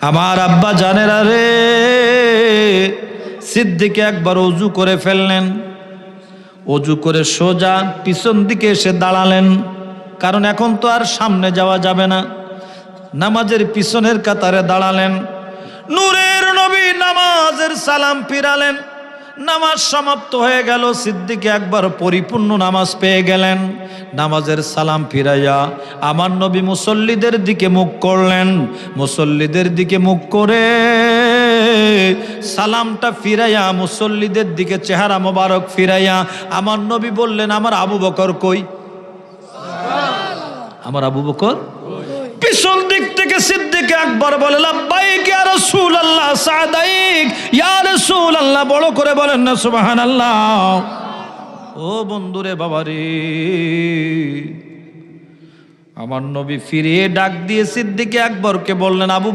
আমার আব্বা জানেরা রে, সিদ্দিকে একবার অজু করে ফেললেন। অজু করে সোজা পিছন দিকে এসে দাঁড়ালেন। কারণ এখন তো আর সামনে যাওয়া যাবে না। নামাজের পিছনের কাতারে দাঁড়ালেন। নূরের নবী নামাজের সালাম ফিরালেন। নামাজ সমাপ্ত হয়ে গেল, সিদ্দিকে একবার পরিপূর্ণ নামাজ পেয়ে গেলেন। নামাজের সালাম ফিরাইয়া আমার নবী মুসল্লিদের দিকে মুখ করলেন। মুসল্লিদের দিকে মুখ করে সালামটা ফিরাইয়া মুসল্লিদের দিকে চেহারা মোবারক ফিরাইয়া আমার নবী বললেন আমার আবু বকর কই? আমার আবু বকর পিছন দিক থেকে সিদ্দিক একবার বলে লাব্বাইক ইয়া রাসূলুল্লাহ সাদাইক ইয়া রাসূলুল্লাহ। বড় করে বলেন না সুবহানাল্লাহ। ও বন্ধুরে বাবারে। আমার নবী ফিরিয়ে ডাক দিয়ে সিদ্দিকে আকবরকে বললেন আবু